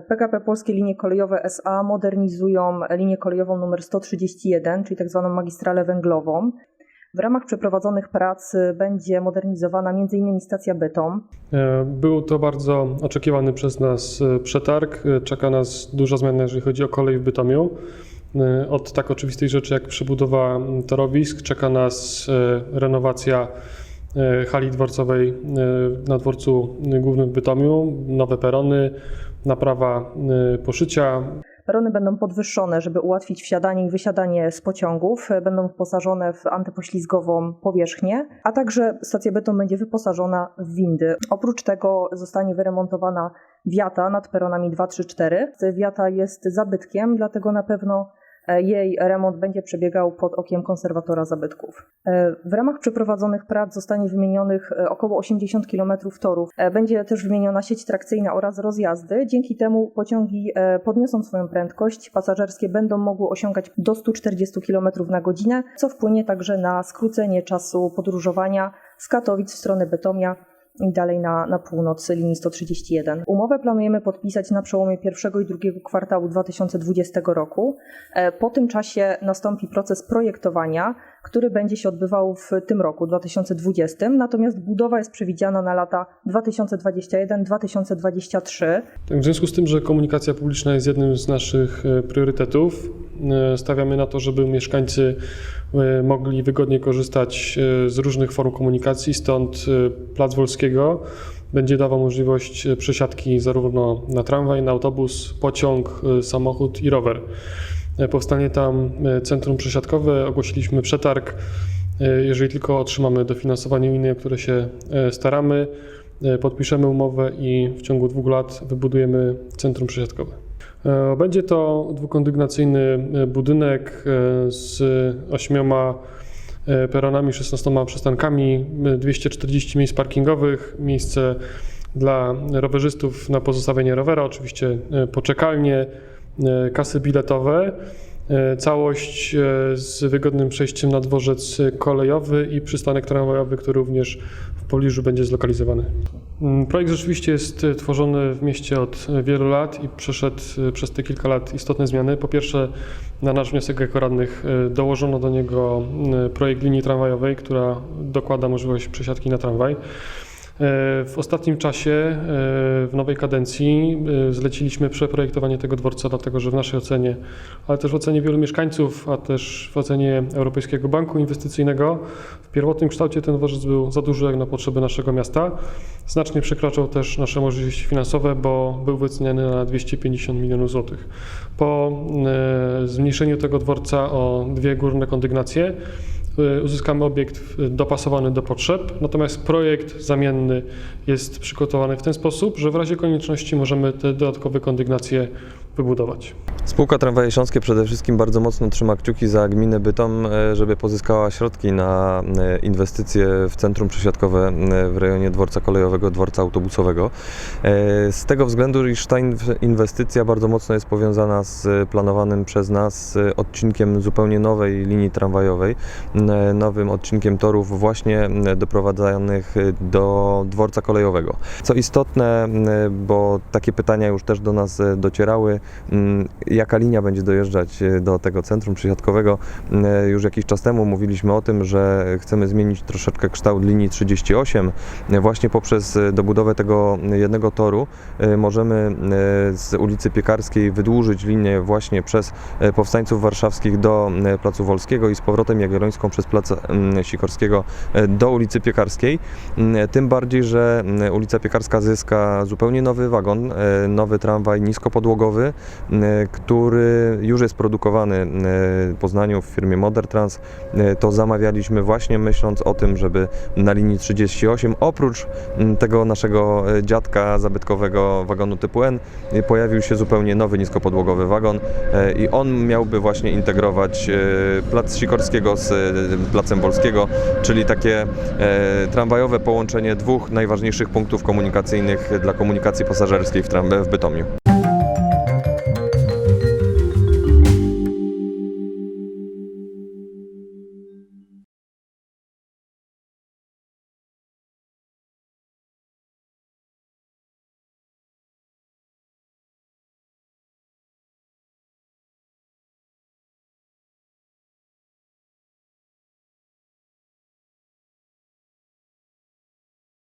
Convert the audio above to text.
PKP Polskie Linie Kolejowe SA modernizują linię kolejową numer 131, czyli tzw. magistralę węglową. W ramach przeprowadzonych prac będzie modernizowana m.in. stacja Bytom. E, Był to bardzo oczekiwany przez nas e, przetarg. E, Czeka nas duża zmiana, jeżeli chodzi o kolej w Bytomiu. Od tak oczywistej rzeczy jak przebudowa torowisk czeka nas renowacja hali dworcowej e, na dworcu głównym w Bytomiu, nowe perony, naprawa e, poszycia, Perony będą podwyższone, żeby ułatwić wsiadanie i wysiadanie z pociągów. Będą wyposażone w antypoślizgową powierzchnię, a także stacja Bytom będzie wyposażona w windy. Oprócz tego zostanie wyremontowana wiata nad peronami 2, 3, 4. Wiata jest zabytkiem, dlatego na pewno e, jej remont będzie przebiegał pod okiem konserwatora zabytków. E, W ramach przeprowadzonych prac zostanie wymienionych e, około 80 km torów. E, Będzie też wymieniona sieć trakcyjna oraz rozjazdy. Dzięki temu pociągi e, podniosą swoją prędkość. Pasażerskie będą mogły osiągać do 140 km na godzinę, co wpłynie także na skrócenie czasu podróżowania z Katowic w stronę Bytomia i dalej na, na północ linii 131. Umowę planujemy podpisać na przełomie pierwszego i drugiego kwartału 2020 roku. E, Po tym czasie nastąpi proces projektowania, który będzie się odbywał w tym roku 2020, natomiast budowa jest przewidziana na lata 2021-2023. Tak, W związku z tym, że komunikacja publiczna jest jednym z naszych e, priorytetów, e, stawiamy na to, żeby mieszkańcy e, mogli wygodnie korzystać z różnych form komunikacji, stąd Plac Wolskiego będzie dawał możliwość przesiadki zarówno na tramwaj, na autobus, pociąg, samochód i rower. E, Powstanie tam e, centrum przesiadkowe, ogłosiliśmy przetarg. E, Jeżeli tylko otrzymamy dofinansowanie unijne, o które się staramy, podpiszemy umowę i w ciągu dwóch lat wybudujemy centrum przesiadkowe. Będzie to dwukondygnacyjny budynek z ośmioma peronami, 16 przystankami, e, 240 miejsc parkingowych, miejsce dla rowerzystów na pozostawienie rowera, oczywiście poczekalnie, kasy biletowe. E, Całość e, z wygodnym przejściem na dworzec kolejowy i przystanek tramwajowy, który również w pobliżu będzie zlokalizowany. Mm, Projekt rzeczywiście jest e, tworzony w mieście od e, wielu lat i przeszedł e, przez te kilka lat istotne zmiany. Po pierwsze, na nasz wniosek jako radnych e, dołożono do niego m, projekt linii tramwajowej, która dokłada możliwość przesiadki na tramwaj. E, W ostatnim czasie, e, w nowej kadencji, e, zleciliśmy przeprojektowanie tego dworca, dlatego że w naszej ocenie, ale też w ocenie wielu mieszkańców, a też w ocenie Europejskiego Banku Inwestycyjnego, w pierwotnym kształcie ten dworzec był za duży jak na potrzeby naszego miasta. Znacznie przekraczał też nasze możliwości finansowe, bo był wyceniany na 250 milionów złotych. Po zmniejszeniu tego dworca o dwie górne kondygnacje, uzyskamy obiekt y, dopasowany do potrzeb, natomiast projekt zamienny jest przygotowany w ten sposób, że w razie konieczności możemy te dodatkowe kondygnacje wybudować. Spółka Tramwaje Śląskie przede wszystkim bardzo mocno trzyma kciuki za gminę Bytom, e, żeby pozyskała środki na e, inwestycje w centrum przesiadkowe e, w rejonie dworca kolejowego, dworca autobusowego. Z tego względu, iż ta inw- inwestycja bardzo mocno jest powiązana z planowanym przez nas odcinkiem zupełnie nowej linii tramwajowej, nowym odcinkiem torów właśnie doprowadzanych do dworca kolejowego. Co istotne, bo takie pytania już też do nas docierały, jaka linia będzie dojeżdżać e, do tego centrum przysiadkowego. M, Już jakiś czas temu mówiliśmy o tym, że chcemy zmienić troszeczkę kształt linii 38. E, Właśnie poprzez e, dobudowę tego jednego toru e, możemy e, z ulicy Piekarskiej wydłużyć linię właśnie przez e, powstańców warszawskich do e, Placu Wolskiego i z powrotem Jagiellońską przez Plac Sikorskiego e, do ulicy Piekarskiej. Tym bardziej, że ulica Piekarska zyska zupełnie nowy wagon, e, nowy tramwaj niskopodłogowy, który już jest produkowany w Poznaniu w firmie Modertrans. To zamawialiśmy właśnie myśląc o tym, żeby na linii 38 oprócz tego naszego e, dziadka zabytkowego wagonu typu N e, pojawił się zupełnie nowy niskopodłogowy wagon e, i on miałby właśnie integrować plac Sikorskiego z placem Wolskiego, czyli takie tramwajowe połączenie dwóch najważniejszych punktów komunikacyjnych dla komunikacji pasażerskiej w, tram- w Bytomiu.